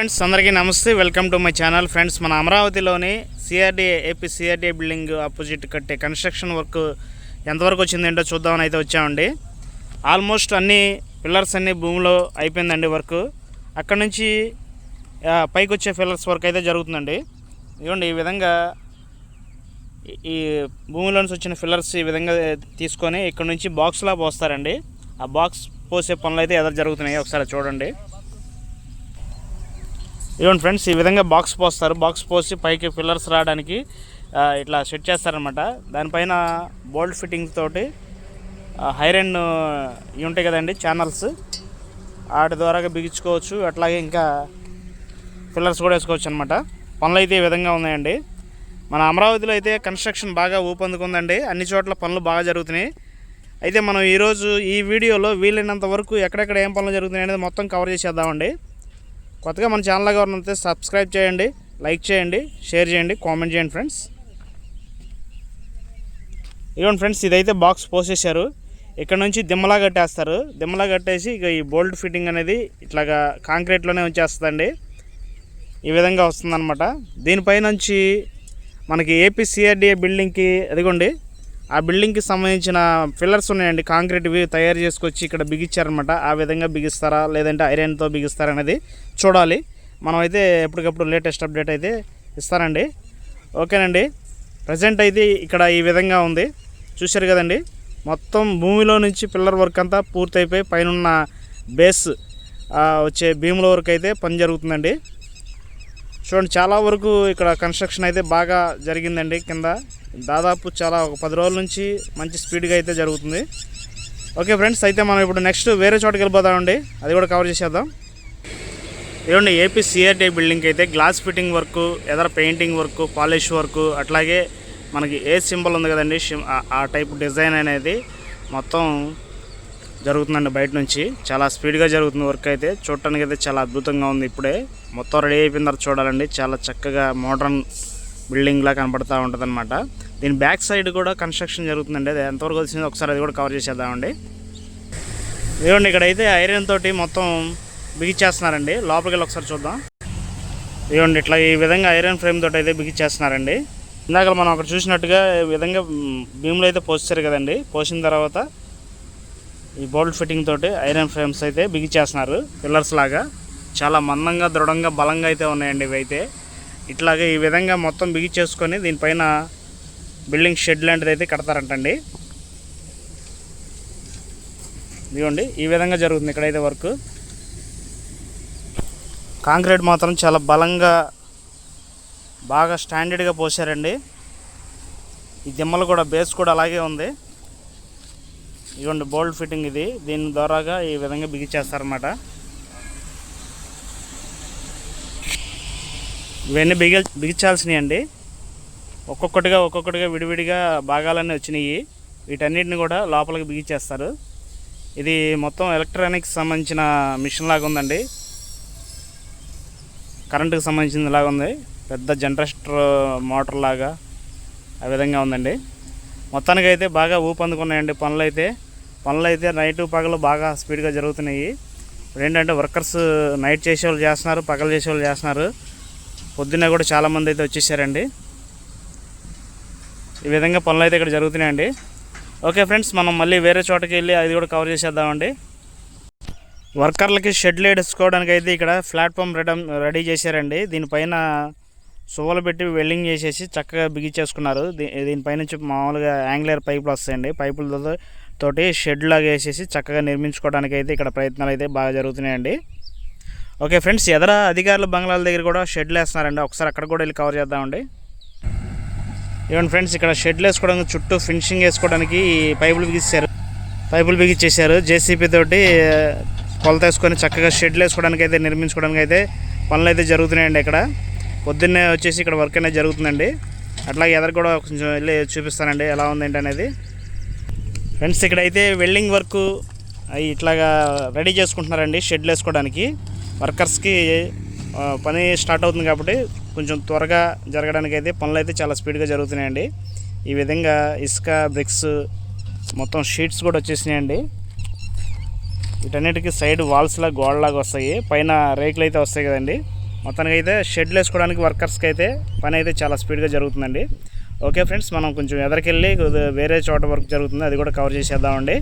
Friends అందరికీ నమస్తే. Welcome to my channel friends. మన అమరావతిలోని CRDA AP CRDA building opposite కట్టే కన్స్ట్రక్షన్ వర్క్ ఎంతవరకు వచ్చిందేంటో చూద్దామని అయితే వచ్చామండి. ఆల్మోస్ట్ అన్ని పిల్లర్స్ అన్ని భూమిలో అయిపోయిందండి వర్క్ అక్కడ నుంచి పైకి వచ్చే పిల్లర్స్ వర్క్ అయితే జరుగుతుందండి. ఇవ్వండి ఈ విధంగా ఈ- ఈ భూమిలోంచి వచ్చిన ఫిల్లర్స్ ఈ విధంగా తీసుకొని ఇక్కడ నుంచి బాక్స్లా పోస్తారండి. ఆ బాక్స్ పోసే పనులు అయితే ఎదురు జరుగుతున్నాయి. ఒకసారి చూడండి. ఇదిగోండి ఫ్రెండ్స్ ఈ విధంగా బాక్స్ పోస్తారు. బాక్స్ పోసి పైకి పిల్లర్స్ రావడానికి ఇట్లా సెట్ చేస్తారనమాట దానిపైన బోల్డ్ ఫిట్టింగ్ తోటి హైరన్ ఇవి ఉంటాయి కదండి ఛానల్స్ వాటి ద్వారా బిగించుకోవచ్చు. అట్లాగే ఇంకా పిల్లర్స్ కూడా వేసుకోవచ్చు అనమాట పనులు అయితే ఈ విధంగా ఉన్నాయండి. మన అమరావతిలో అయితే కన్స్ట్రక్షన్ బాగా ఊపందుకుందండి. అన్ని చోట్ల పనులు బాగా జరుగుతున్నాయి. అయితే మనం ఈరోజు ఈ వీడియోలో వీలైనంత వరకు ఎక్కడెక్కడ ఏం పనులు జరుగుతున్నాయి అనేది మొత్తం కవర్ చేసేద్దామండి. కొత్తగా మన ఛానల్ ఎవరైనా ఉంటే సబ్స్క్రైబ్ చేయండి లైక్ చేయండి షేర్ చేయండి కామెంట్ చేయండి ఫ్రెండ్స్ ఇదిగోండి ఫ్రెండ్స్ ఇదైతే బాక్స్ పోసేసారు ఇక్కడ నుంచి దిమ్మలా కట్టేస్తారు. దిమ్మలా కట్టేసి ఇక ఈ బోల్ట్ ఫిట్టింగ్ అనేది ఇట్లాగా కాంక్రీట్లోనే వచ్చేస్తుందండి ఈ విధంగా వస్తుందన్నమాట. దీనిపై నుంచి మనకి ఏపీ సిఆర్డిఏ బిల్డింగ్కి అదిగోండి ఆ బిల్డింగ్కి సంబంధించిన పిల్లర్స్ ఉన్నాయండి. కాంక్రీట్వి తయారు చేసుకొచ్చి ఇక్కడ బిగించారనమాట ఆ విధంగా బిగిస్తారా? లేదంటే ఐరన్తో బిగిస్తారా అనేది చూడాలి. మనమైతే ఎప్పటికప్పుడు లేటెస్ట్ అప్డేట్ అయితే ఇస్తారండి ఓకేనండి. ప్రజెంట్ అయితే ఇక్కడ ఈ విధంగా ఉంది. చూశారు కదండి. మొత్తం భూమిలో నుంచి పిల్లర్ వర్క్ అంతా పూర్తయిపోయి పైన బేస్ వచ్చే భీముల వరకు అయితే పని జరుగుతుందండి. చూడండి చాలా వరకు ఇక్కడ కన్స్ట్రక్షన్ అయితే బాగా జరిగిందండి కింద. దాదాపు చాలా ఒక పది రోజుల నుంచి మంచి స్పీడ్గా అయితే జరుగుతుంది. ఓకే ఫ్రెండ్స్ అయితే మనం ఇప్పుడు నెక్స్ట్ వేరే చోటుకి వెళ్ళిపోతామండి అది కూడా కవర్ చేసేద్దాం. ఏమండి ఏపీ సిఆర్టీ బిల్డింగ్కి అయితే గ్లాస్ ఫిట్టింగ్ వర్క్ ఎదర పెయింటింగ్ వర్క్ పాలిష్ వర్క్ అట్లాగే మనకి ఏ సింబల్ ఉంది కదండి ఆ టైప్ డిజైన్ అనేది మొత్తం జరుగుతుందండి బయట నుంచి. చాలా స్పీడ్గా జరుగుతుంది వర్క్ అయితే. చూడటానికి అయితే చాలా అద్భుతంగా ఉంది ఇప్పుడే. మొత్తం రెడీ అయిపోయిన తర్వాత చూడాలండి. చాలా చక్కగా మోడర్న్ బిల్డింగ్ లా కనపడతా ఉంటుంది అనమాట దీని బ్యాక్ సైడ్ కూడా కన్స్ట్రక్షన్ జరుగుతుందండి. అది ఎంతవరకు వచ్చిందో ఒకసారి అది కూడా కవర్ చేసేద్దామండి. ఇదిగోండి ఇక్కడైతే ఐరన్ తోటి మొత్తం బిగిచ్చేస్తున్నారండి. లోపలికి వెళ్ళి ఒకసారి చూద్దాం. ఇదిగోండి ఇట్లా ఈ విధంగా ఐరన్ ఫ్రేమ్ తోటి అయితే బిగిచ్చేస్తున్నారండి. ఇందాక మనం అక్కడ చూసినట్టుగా ఈ విధంగా భీములు అయితే పోస్తారు కదండి. పోసిన తర్వాత ఈ బోల్ట్ ఫిట్టింగ్ తోటి ఐరన్ ఫ్రేమ్స్ అయితే బిగిచేస్తున్నారు. పిల్లర్స్ లాగా. చాలా మందంగా దృఢంగా బలంగా అయితే ఉన్నాయండి ఇవి అయితే. ఇట్లాగే ఈ విధంగా మొత్తం బిగిచేసుకొని దీనిపైన బిల్డింగ్ షెడ్ లాంటిది అయితే కడతారంటండి. ఇదిగోండి ఈ విధంగా జరుగుతుంది ఇక్కడైతే వర్క్. కాంక్రీట్ మాత్రం చాలా బలంగా బాగా స్టాండర్డ్గా పోసారండి. ఈ దిమ్మలు కూడా బేస్ కూడా అలాగే ఉంది. ఇదిగోండి బోల్డ్ ఫిట్టింగ్ ఇది. దీని ద్వారాగా ఈ విధంగా బిగించేస్తారన్నమాట ఇవన్నీ బిగి బిగించాల్సినవి అండి ఒక్కొక్కటిగా ఒక్కొక్కటిగా విడివిడిగా భాగాలన్నీ వచ్చినాయి వీటన్నిటిని కూడా లోపలికి బిగించేస్తారు ఇది మొత్తం ఎలక్ట్రానిక్స్ సంబంధించిన మిషన్ లాగా ఉందండి. కరెంటుకి సంబంధించింది లాగా ఉంది పెద్ద జనరేటర్ మోటార్ లాగా ఆ విధంగా ఉందండి. మొత్తానికి అయితే బాగా ఊపందుకున్నాయండి పనులు అయితే పనులు అయితే నైట్ పగలు బాగా స్పీడ్గా జరుగుతున్నాయి. ఇప్పుడు ఏంటంటే వర్కర్స్ నైట్ చేసేవాళ్ళు చేస్తున్నారు పగలు చేసేవాళ్ళు చేస్తున్నారు. పొద్దున్న కూడా చాలామంది అయితే వచ్చేసారండి. ఈ విధంగా పనులు అయితే ఇక్కడ జరుగుతున్నాయండి. ఓకే ఫ్రెండ్స్ మనం మళ్ళీ వేరే చోటకి వెళ్ళి అది కూడా కవర్ చేసేద్దామండి. వర్కర్లకి షెడ్లు వేసుకోవడానికి అయితే ఇక్కడ ప్లాట్ఫామ్ రెడీ రెడీ చేశారండి. దీనిపైన సువ్వలు పెట్టి వెల్డింగ్ చేసేసి చక్కగా బిగించేసుకున్నారు. దీ- దీనిపై నుంచి మామూలుగా యాంగ్లర్ పైపులు వస్తాయండి. పైపులతో తోటి షెడ్ లాగా వేసేసి చక్కగా నిర్మించుకోవడానికి అయితే ఇక్కడ ప్రయత్నాలు అయితే బాగా జరుగుతున్నాయండి. ఓకే ఫ్రెండ్స్ ఎదర అధికారులు బంగ్లాల దగ్గర కూడా షెడ్లు వేస్తున్నారండి. ఒకసారి అక్కడ కూడా వెళ్ళి కవర్ చేద్దామండి. ఇవ్వండి ఫ్రెండ్స్ ఇక్కడ షెడ్లు వేసుకోవడానికి చుట్టూ ఫినిషింగ్ వేసుకోవడానికి పైపులు బిగిస్తారు పైపులు బిగించేశారు. జేసీబీ తోటి కొలత వేసుకొని చక్కగా షెడ్లు వేసుకోవడానికి అయితే నిర్మించుకోవడానికి అయితే పనులు అయితే జరుగుతున్నాయండి ఇక్కడ. పొద్దున్నే వచ్చేసి ఇక్కడ వర్క్ అనేది జరుగుతుందండి. అట్లాగే ఎదరు కూడా కొంచెం వెళ్ళి చూపిస్తానండి ఎలా ఉంది ఏంటి అనేది. ఫ్రెండ్స్ ఇక్కడైతే వెల్డింగ్ వర్క్ అవి ఇట్లాగా రెడీ చేసుకుంటున్నారండి షెడ్లు వేసుకోవడానికి. వర్కర్స్కి పని స్టార్ట్ అవుతుంది కాబట్టి కొంచెం త్వరగా జరగడానికి అయితే పనులు అయితే చాలా స్పీడ్గా జరుగుతున్నాయండి. ఈ విధంగా ఇసుక బ్రిక్స్ మొత్తం షీట్స్ కూడా వచ్చేసినాయండి. వీటన్నిటికీ సైడ్ వాల్స్లా గోడలాగా వస్తాయి. పైన రేకులు అయితే వస్తాయి కదండి. మొత్తానికి అయితే షెడ్లు వేసుకోవడానికి వర్కర్స్కి అయితే పని అయితే చాలా స్పీడ్గా జరుగుతుందండి. ఓకే ఫ్రెండ్స్ మనం కొంచెం ఎదరికెళ్ళి వేరే చోట వర్క్ జరుగుతుంది అది కూడా కవర్ చేసేద్దామండి.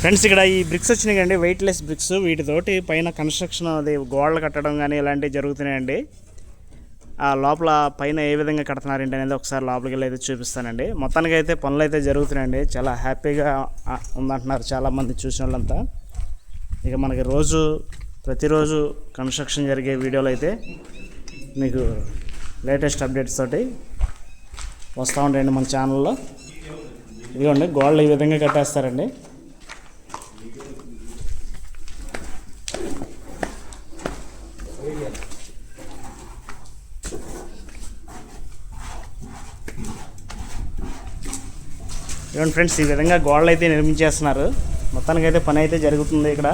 ఫ్రెండ్స్ ఇక్కడ ఈ బ్రిక్స్ వచ్చినాయి కండి వెయిట్లెస్ బ్రిక్స్ వీటితోటి పైన కన్స్ట్రక్షన్ అది గోడలు కట్టడం కానీ ఇలాంటివి జరుగుతున్నాయండి. ఆ లోపల పైన ఏ విధంగా కడుతున్నారు ఏంటి అనేది ఒకసారి లోపలికి వెళ్ళి అయితే చూపిస్తానండి. మొత్తానికి అయితే పనులు అయితే జరుగుతున్నాయండి. చాలా హ్యాపీగా ఉందంటున్నారు చాలామంది చూసిన వాళ్ళంతా. ఇక మనకి రోజు ప్రతిరోజు కన్స్ట్రక్షన్ జరిగే వీడియోలు అయితే మీకు లేటెస్ట్ అప్డేట్స్ తోటి వస్తూ ఉంటాయండి మన ఛానల్లో. ఇదిగోండి గోడలు ఈ విధంగా కట్టేస్తారండి. ఇవ్వండి ఫ్రెండ్స్ ఈ విధంగా గోడలు అయితే నిర్మించేస్తున్నారు. మొత్తానికి అయితే పని అయితే జరుగుతుంది ఇక్కడ.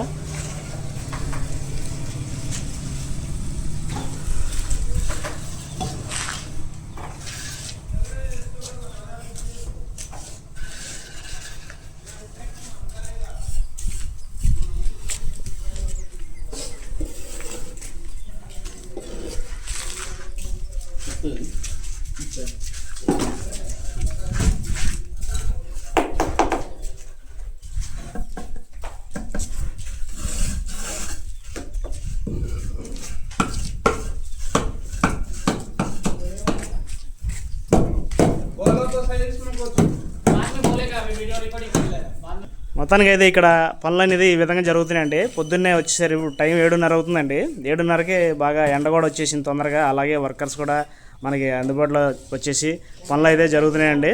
మొత్తానికి అయితే ఇక్కడ పనులు అనేది ఈ విధంగా జరుగుతున్నాయండి. పొద్దున్నే వచ్చేసరి టైం ఏడున్నర అవుతుందండి. ఏడున్నరకే బాగా ఎండ కూడా వచ్చేసింది తొందరగా. అలాగే వర్కర్స్ కూడా మనకి అందుబాటులో వచ్చేసి పనులు అయితే జరుగుతున్నాయండి.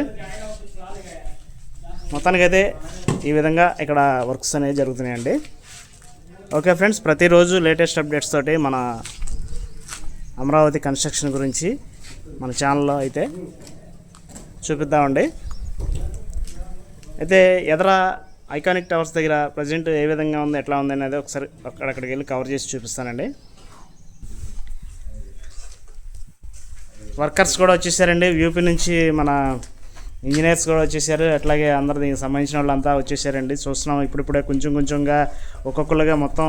మొత్తానికైతే ఈ విధంగా ఇక్కడ వర్క్స్ అనేవి జరుగుతున్నాయండి. ఓకే ఫ్రెండ్స్ ప్రతిరోజు లేటెస్ట్ అప్డేట్స్ తోటి మన అమరావతి కన్స్ట్రక్షన్ గురించి మన ఛానల్లో అయితే చూపిద్దామండి. అయితే ఎదర ఐకానిక్ టవర్స్ దగ్గర ప్రజెంట్ ఏ విధంగా ఉంది ఎట్లా ఉంది అనేది ఒకసారి అక్కడికి వెళ్ళి కవర్ చేసి చూపిస్తానండి. వర్కర్స్ కూడా వచ్చేసారండి. యూపీ నుంచి మన ఇంజనీర్స్ కూడా వచ్చేసారు. అట్లాగే అందరు దీనికి సంబంధించిన వాళ్ళంతా వచ్చేసారండి. చూస్తున్నాం ఇప్పుడిప్పుడే కొంచెం కొంచెంగా ఒక్కొక్కరుగా మొత్తం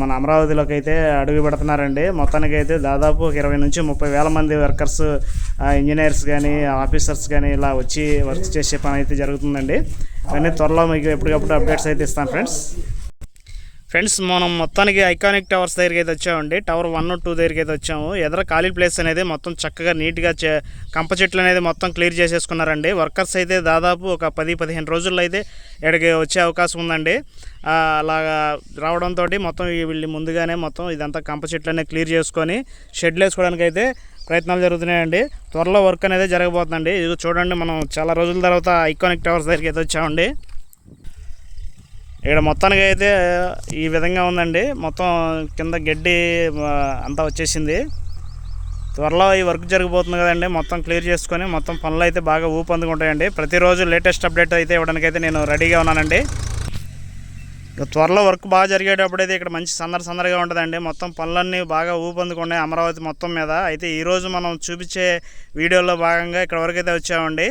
మన అమరావతిలోకి అయితే అడుగు పెడుతున్నారండి. మొత్తానికి అయితే దాదాపు ఒక ఇరవై నుంచి ముప్పై వేల మంది వర్కర్స్ ఇంజనీర్స్ కానీ ఆఫీసర్స్ కానీ ఇలా వచ్చి వర్క్ చేసే పని అయితే జరుగుతుందండి. ఇవన్నీ త్వరలో మీకు ఎప్పటికప్పుడు అప్డేట్స్ అయితే ఇస్తాను ఫ్రెండ్స్. ఫ్రెండ్స్ మనం మొత్తానికి ఐకానిక్ టవర్స్ దగ్గరికి అయితే వచ్చామండి. టవర్ వన్ టూ దగ్గరికి అయితే వచ్చాము. ఎదర ఖాళీ ప్లేస్ అనేది మొత్తం చక్కగా నీట్గా చే కంప చెట్లు అనేది మొత్తం క్లియర్ చేసేసుకున్నారండి. వర్కర్స్ అయితే దాదాపు ఒక పది పదిహేను రోజుల్లో అయితే ఇక్కడికి వచ్చే అవకాశం ఉందండి. అలాగా రావడంతో మొత్తం వీళ్ళు ముందుగానే మొత్తం ఇదంతా కంప చెట్లు అనేది క్లియర్ చేసుకొని షెడ్లు వేసుకోవడానికి అయితే ప్రయత్నాలు జరుగుతున్నాయండి. త్వరలో వర్క్ అనేది జరగబోతుందండి. ఇది చూడండి మనం చాలా రోజుల తర్వాత ఐకానిక్ టవర్స్ దగ్గరికి అయితే వచ్చామండి. ఇక్కడ మొత్తానికి అయితే ఈ విధంగా ఉందండి. మొత్తం కింద గడ్డి అంతా వచ్చేసింది. త్వరలో ఈ వర్క్ జరిగిపోతుంది కదండి. మొత్తం క్లియర్ చేసుకొని మొత్తం పనులు అయితే బాగా ఊపందుకుంటాయండి ప్రతిరోజు లేటెస్ట్ అప్డేట్ అయితే ఇవ్వడానికి అయితే నేను రెడీగా ఉన్నానండి. త్వరలో వర్క్ బాగా జరిగేటప్పుడు అయితే ఇక్కడ మంచి సందడి సందడిగా ఉంటుందండి. మొత్తం పనులన్నీ బాగా ఊపందుకున్నాయి అమరావతి మొత్తం మీద. అయితే ఈరోజు మనం చూపించే వీడియోలో భాగంగా ఇక్కడ వరకు అయితే వచ్చామండి.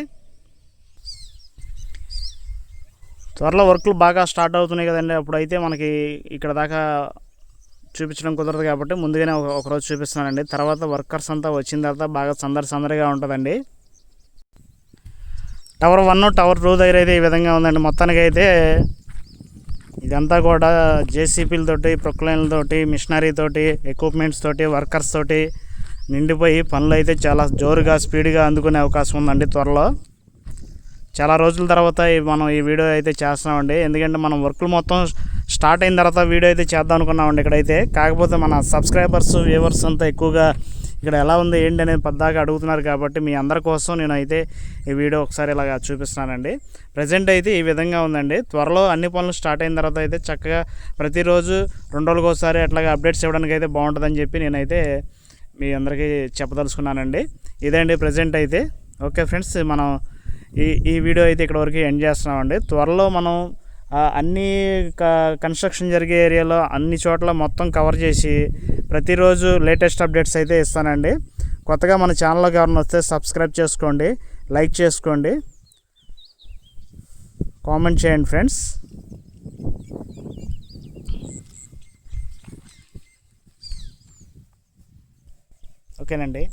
త్వరలో వర్క్లు బాగా స్టార్ట్ అవుతున్నాయి కదండి. అప్పుడైతే మనకి ఇక్కడ దాకా చూపించడం కుదరదు కాబట్టి ముందుగానే ఒకరోజు చూపిస్తున్నానండి. తర్వాత వర్కర్స్ అంతా వచ్చిన తర్వాత బాగా సందడి సందడిగా ఉంటుందండి. టవర్ వన్ టవర్ టూ దగ్గర అయితే ఈ విధంగా ఉందండి. మొత్తానికి అయితే ఇదంతా కూడా జేసీపీలతోటి ప్రొక్లైన్లతోటి మిషనరీతోటి ఎక్విప్మెంట్స్ తోటి వర్కర్స్ తోటి నిండిపోయి పనులు అయితే చాలా జోరుగా స్పీడ్గా అందుకునే అవకాశం ఉందండి త్వరలో. చాలా రోజుల తర్వాత మనం ఈ వీడియో అయితే చేస్తున్నామండి. ఎందుకంటే మనం వర్క్లు మొత్తం స్టార్ట్ అయిన తర్వాత వీడియో అయితే చేద్దాం అనుకున్నామండి ఇక్కడైతే. కాకపోతే మన సబ్స్క్రైబర్స్ వ్యూవర్స్ అంతా ఎక్కువగా ఇక్కడ ఎలా ఉంది ఏంటి అనేది పద్దాకా అడుగుతున్నారు కాబట్టి మీ అందరి కోసం నేను అయితే ఈ వీడియో ఒకసారి ఇలాగా చూపిస్తున్నానండి. ప్రజెంట్ అయితే ఈ విధంగా ఉందండి. త్వరలో అన్ని పనులు స్టార్ట్ అయిన తర్వాత అయితే చక్కగా ప్రతిరోజు రెండు రోజులకు ఒకసారి అట్లాగా అప్డేట్స్ ఇవ్వడానికి అయితే బాగుంటుందని చెప్పి నేనైతే మీ అందరికీ చెప్పదలుచుకున్నానండి. ఇదండి ప్రజెంట్ అయితే. ఓకే ఫ్రెండ్స్ మనం ఈ ఈ వీడియో అయితే ఇక్కడ వరకు ఎండ్ చేస్తున్నామండి. త్వరలో మనం అన్ని కన్స్ట్రక్షన్ జరిగే ఏరియాలో అన్ని చోట్ల మొత్తం కవర్ చేసి ప్రతిరోజు లేటెస్ట్ అప్డేట్స్ అయితే ఇస్తానండి. కొత్తగా మన ఛానల్లో ఎవరైనా వస్తే సబ్స్క్రైబ్ చేసుకోండి లైక్ చేసుకోండి. కామెంట్ చేయండి ఫ్రెండ్స్. ఓకేనండి.